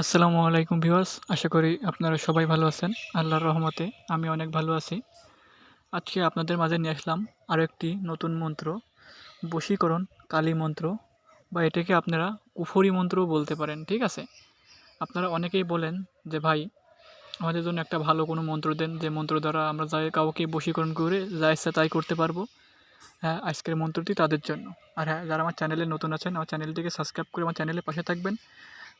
আসসালামু আলাইকুম ভিউয়ার্স, আশা করি আপনারা সবাই ভালো আছেন। আল্লাহর রহমতে আমি অনেক ভালো আছি। আজকে আপনাদের মাঝে নিয়ে আসলাম আরও একটি নতুন মন্ত্র, বশীকরণ কালী মন্ত্র, বা এটাকে আপনারা কুফরি মন্ত্রও বলতে পারেন, ঠিক আছে? আপনারা অনেকেই বলেন যে, ভাই, আমাদের জন্য একটা ভালো কোনো মন্ত্র দেন, যে মন্ত্র দ্বারা আমরা যাই কাউকে বশীকরণ করে যা ইচ্ছা তাই করতে পারব হ্যাঁ আজকের মন্ত্রটি তাদের জন্য। আর হ্যাঁ যারা আমার চ্যানেলে নতুন আছেন, আমার চ্যানেলটিকে সাবস্ক্রাইব করে আমার চ্যানেলের পাশে থাকবেন।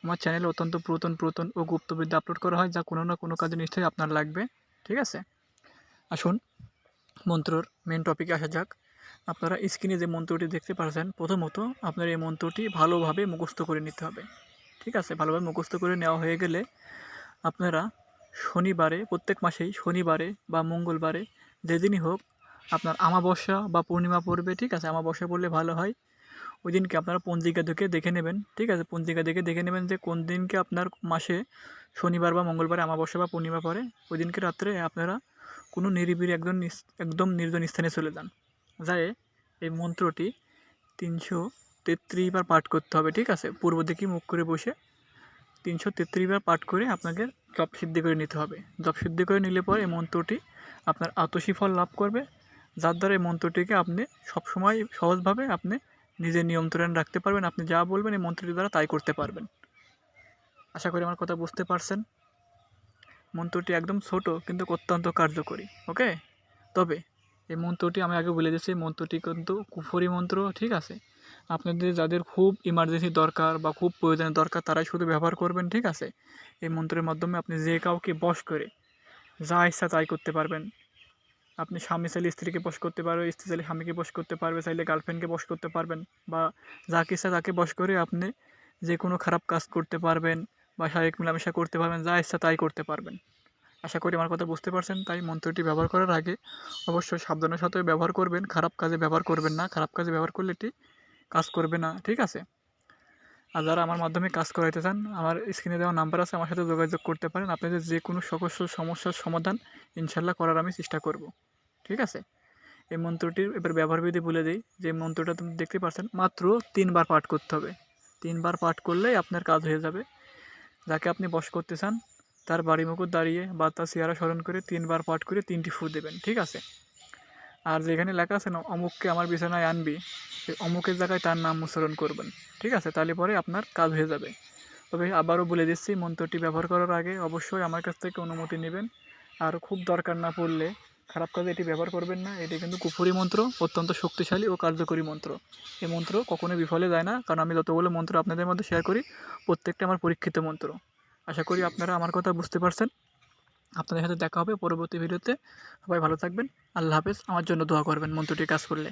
আমার চ্যানেলে অত্যন্ত পুরাতন পুরাতন ও গুপ্তবিদ্যা আপলোড করা হয়, যা কোনো না কোনো কাজে নিশ্চয়ই আপনার লাগবে, ঠিক আছে? আসুন, মন্ত্রর মেন টপিকে আসা যাক। আপনারা স্ক্রিনে যে মন্ত্রটি দেখতে পাচ্ছেন প্রথমত আপনার এই মন্ত্রটি ভালোভাবে মুখস্থ করে নিতে হবে, ঠিক আছে? ভালোভাবে মুখস্থ করে নেওয়া হয়ে গেলে আপনারা শনিবারে, প্রত্যেক মাসেই শনিবারে বা মঙ্গলবারে, যেদিনই হোক, আপনার আমাবস্যা বা পূর্ণিমা পড়বে, ঠিক আছে? আমাবস্যা পড়লে ভালো হয়। ওই দিনকে আপনারা পঞ্জিকা দেখে দেখে নেবেন, ঠিক আছে? পঞ্জিকা দেখে দেখে নেবেন যে কোন দিনকে আপনার মাসে শনিবার বা মঙ্গলবার আমাবস্যা বা পূর্ণিমা পরে ওই দিনকে রাত্রে আপনারা কোনো নিরিবিলি একদম একদম নির্জন স্থানে চলে যান। যায় এই মন্ত্রটি তিনশো তেত্রিশ বার পাঠ করতে হবে, ঠিক আছে? পূর্ব দিকে মুখ করে বসে তিনশো তেত্রিশ বার পাঠ করে আপনাকে জপ সিদ্ধি করে নিতে হবে। জপ সিদ্ধি করে নিলে পরে এই মন্ত্রটি আপনার আতসী ফল লাভ করবে। যার দ্বারা এই মন্ত্রটিকে আপনি সবসময় সহজভাবে আপনি নিজের নিয়ন্ত্রণ রাখতে পারবেন, আপনি যা বলবেন এই মন্ত্রটি দ্বারা তাই করতে পারবেন। আশা করি আমার কথা বুঝতে পারছেন। মন্ত্রটি একদম ছোট, কিন্তু অত্যন্ত কার্যকরী, ওকে? তবে এই মন্ত্রটি আমি আগে বলে দিয়েছি মন্ত্রটি কিন্তু কুফরি মন্ত্র, ঠিক আছে? আপনাদের যাদের খুব ইমার্জেন্সি দরকার বা খুব প্রয়োজনের দরকার, তারাই শুধু ব্যবহার করবেন, ঠিক আছে? এই মন্ত্রের মাধ্যমে আপনি যে কাউকে বশ করে যা ইচ্ছা তাই করতে পারবেন। আপনি স্বামী চাইলে স্ত্রীকে বশ করতে পারবে স্ত্রী চাইলে স্বামীকে বশ করতে পারবে, চাইলে গার্লফ্রেন্ডকে বশ করতে পারবেন বা যাকে ইচ্ছা তাকে বশ করে আপনি যে কোনো খারাপ কাজ করতে পারবেন বা শারীরিক মেলামেশা করতে পারবেন, যা ইচ্ছা তাই করতে পারবেন। আশা করি আমার কথা বুঝতে পারছেন, তাই মন্ত্রটি ব্যবহার করার আগে অবশ্যই সাবধানের সাথে ব্যবহার করবেন, খারাপ কাজে ব্যবহার করবেন না, খারাপ কাজে ব্যবহার করলে এটি কাজ করবে না, ঠিক আছে? আর যারা আমার মাধ্যমে কাজ করাইতে চান, আমার স্ক্রিনে দেওয়া নাম্বার আছে, আমার সাথে যোগাযোগ করতে পারেন। আপনাদের যে কোনো সকস্য সমস্যার সমাধান ইনশাল্লাহ করার আমি চেষ্টা করব। ঠিক আছে? এই মন্ত্রটির এবার ব্যবহার বিধি বলে দিই। যে মন্ত্রটা তুমি দেখতে পাচ্ছেন মাত্র তিনবার পাঠ করতে হবে। তিনবার পাঠ করলেই আপনার কাজ হয়ে যাবে। যাকে আপনি বশ করতে চান, তার বাড়ি মুকুট দাঁড়িয়ে বা তার চেহারা স্মরণ করে তিনবার পাঠ করে তিনটি ফু দেবেন। ঠিক আছে? আর যেখানে লেখা আছে না, অমুককে আমার বিছানায় আনবি, সেই অমুকের জায়গায় তার নাম উচ্চারণ করবেন। ঠিক আছে? তাহলে পরে আপনার কাজ হয়ে যাবে। তবে আবারও বলে দিচ্ছি, মন্ত্রটি ব্যবহার করার আগে অবশ্যই আমার কাছ থেকে অনুমতি নেবেন। আর খুব দরকার না পড়লে খারাপ কাজে এটি ব্যবহার করবেন না। এটি কিন্তু কুফুরি মন্ত্র, অত্যন্ত শক্তিশালী ও কার্যকরী মন্ত্র। এই মন্ত্র কখনোই বিফলে যায় না, কারণ আমি যতগুলো মন্ত্র আপনাদের মধ্যে শেয়ার করি, প্রত্যেকটা আমার পরীক্ষিত মন্ত্র। আশা করি আপনারা আমার কথা বুঝতে পারছেন। আপনাদের সাথে দেখা হবে পরবর্তী ভিডিওতে। সবাই ভালো থাকবেন। আল্লাহ হাফেজ। আমার জন্য দোয়া করবেন মন্ত্রটি কাজ করলে।